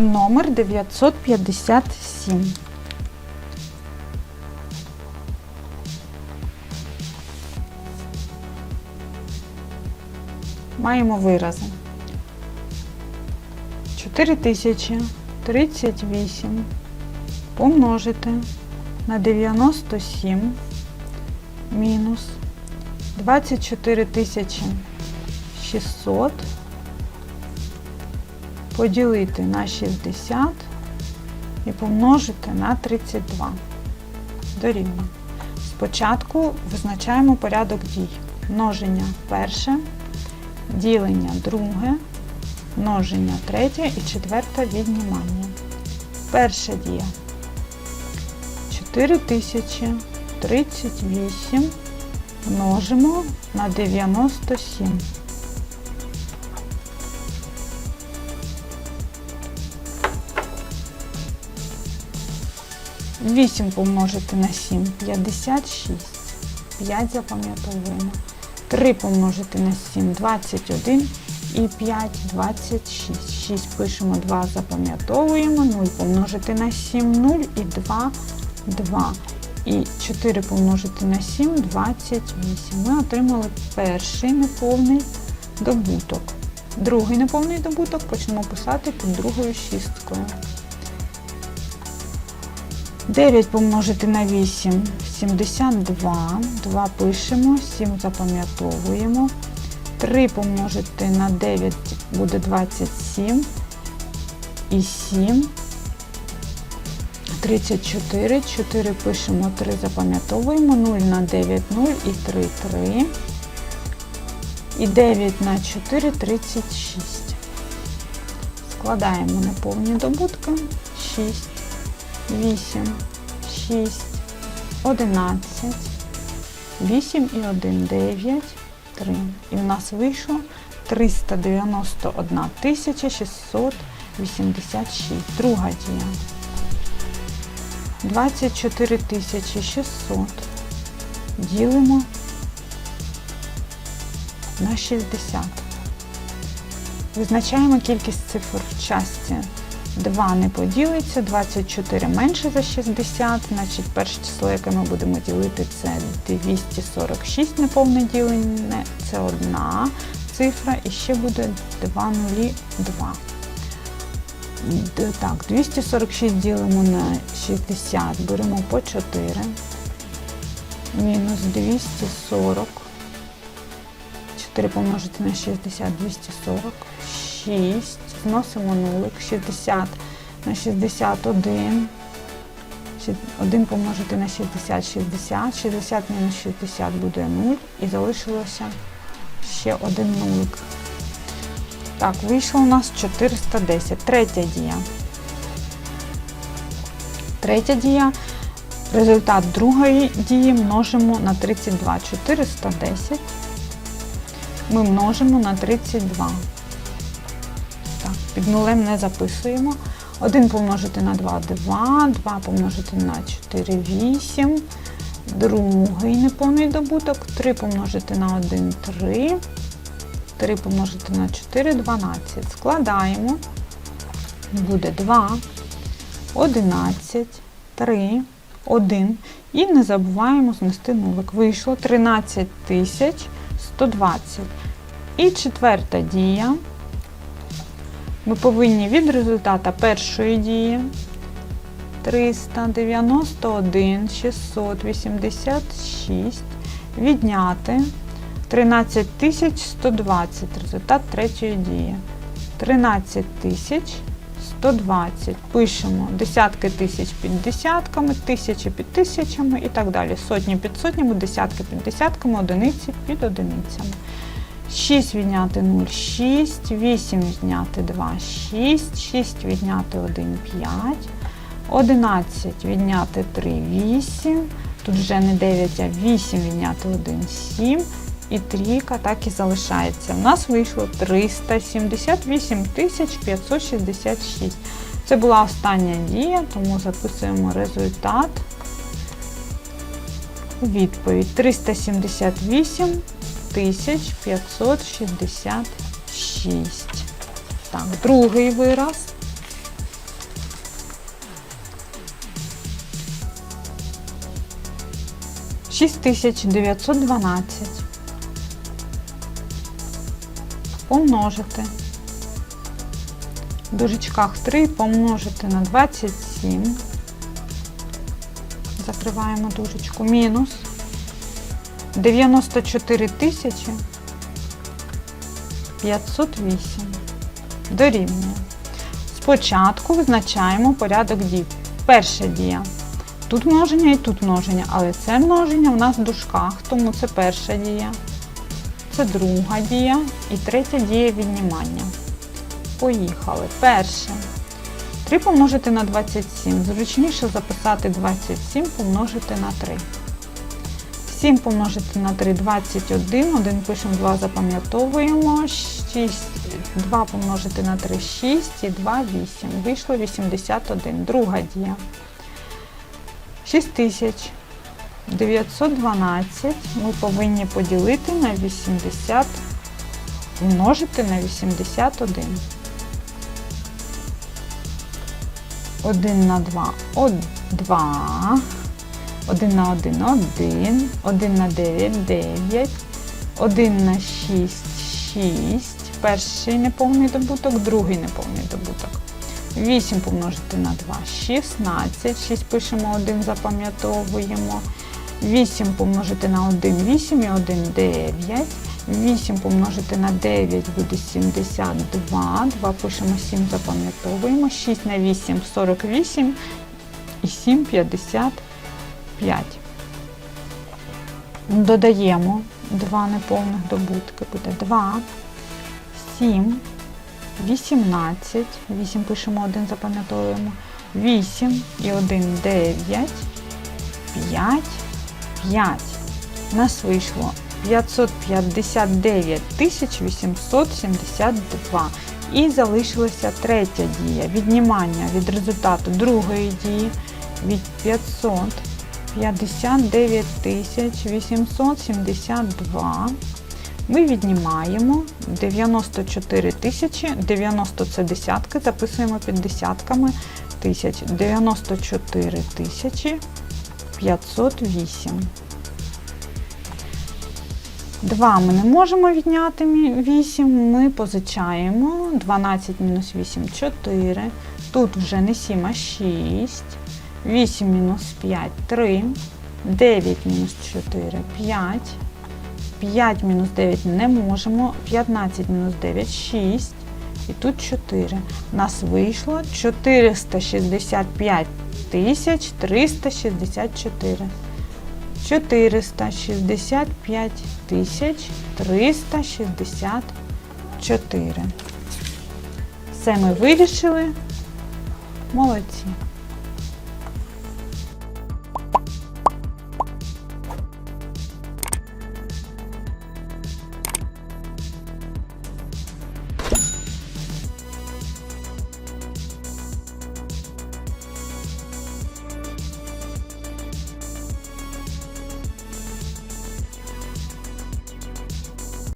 Номер 957. Маємо вирази. 4038 помножити на 97 мінус 24600 поділити на 60 і помножити на 32. Дорівнює. Спочатку визначаємо порядок дій. Множення перше, ділення друге, множення третє і четверте віднімання. Перша дія. 4038 множимо на 97. Вісім помножити на 7 56. 5 запам'ятовуємо. 3 помножити на 7 21 і 5 26. 6 пишемо 2 запам'ятовуємо. 0 помножити на 7 0 і 2 2. І 4 помножити на 7 28. Ми отримали перший неповний добуток. Другий неповний добуток почнемо писати під другою шісткою. 9 помножити на 8 72. 2 пишемо, 7 запам'ятовуємо. 3 помножити на 9 буде 27. І 7. 34. 4 пишемо, 3 запам'ятовуємо. 0 на 9 0 і 3 3. І 9 на 4 36. Складаємо неповні добутки. 6. 8, 6, 11, 8 і 1, 9, 3. І в нас вийшло 391 686. Друга дія. 24 тисячі 600 ділимо на 60. Визначаємо кількість цифр в часті 2 не поділиться, 24 менше за 60, значить перше число, яке ми будемо ділити, це 246 неповне ділене, це одна цифра і ще буде 2 нулі 2. Д- Так, 246 ділимо на 60, беремо по 4, мінус 240, 4 помножити на 60, 240, 6, зносимо нулик, 60 на 61, 1 помножити на 60, 60, 60 мінус 60 буде 0 і залишилося ще один нулик. Так, вийшло у нас 410. Третя дія. Третя дія. Результат другої дії множимо на 32. 410 ми множимо на 32. Під нулем не записуємо. 1 помножити на 2 2, 2 помножити на 4 8. Другий неповний добуток. 3 помножити на 1 3. 3 помножити на 4 12. Складаємо. Буде 2, 11, 3, 1. І не забуваємо знести нулик. Вийшло 13 120. І четверта дія. Ми повинні від результата першої дії 391 686 відняти 13 120 результат третьої дії. 13 120. Пишемо десятки тисяч під десятками, тисячі під тисячами і так далі. Сотні під сотнями, десятки під десятками, одиниці під одиницями. 6 відняти 0, 6, 8 відняти 2, 6, 6 відняти 1, 5, 11 відняти 3, 8, тут вже не 9, а 8 відняти 1, 7, і трійка так і залишається. У нас вийшло 378 566. Це була остання дія, тому записуємо результат. Відповідь 378 566. Так, другий вираз. Шість тисяч дев'ятсот дванадцять. Помножити. В дужечках три помножити на 27. Закриваємо дужечку мінус. 94 тисячі 508. Дорівнює. Спочатку визначаємо порядок дій. Перша дія. Тут множення і тут множення, але це множення у нас в дужках, тому це перша дія. Це друга дія і третя дія віднімання. Поїхали. Перше. 3 помножити на 27. Зручніше записати 27 помножити на 3. 7 помножити на 3 21. 1 пишемо 2, запам'ятовуємо. 6, 2 помножити на 3 6 і 2 8. Вийшло 81. Друга дія. 6912 ми повинні поділити на 80, умножити на 81. 1 на 2 – 2, 1 на 1 – 1, 1 на 9 – 9, 1 на 6 – 6, перший неповний добуток, другий неповний добуток. 8 помножити на 2 – 16, 6 пишемо 1, запам'ятовуємо. 8 помножити на 1 – 8 і 1 – 9. 8 помножити на 9 буде 72, 2 пишемо 7, запам'ятовуємо. 6 на 8 – 48 і 7 – 55. Додаємо 2 неповних добутки, буде 2, 7, 18, 8 пишемо 1, запам'ятовуємо, 8 і 1 – 9, 5, 5. У нас вийшло 559 872. І залишилася третя дія віднімання від результату другої дії від 559 872. Ми віднімаємо 94 тисячі, 90 це десятки, записуємо під десятками тисяч. 94 тисячі 508. 2 ми не можемо відняти 8, ми позичаємо 12 мінус 8 4. Тут вже не 7, а 6. 8 мінус 5 3. 9 мінус 4 5. 5 мінус 9 не можемо. 15 мінус 9 6. І тут 4. У нас вийшло 465 тисяч 364. 465 тисяч 364. Все ми вирішили. Молодці.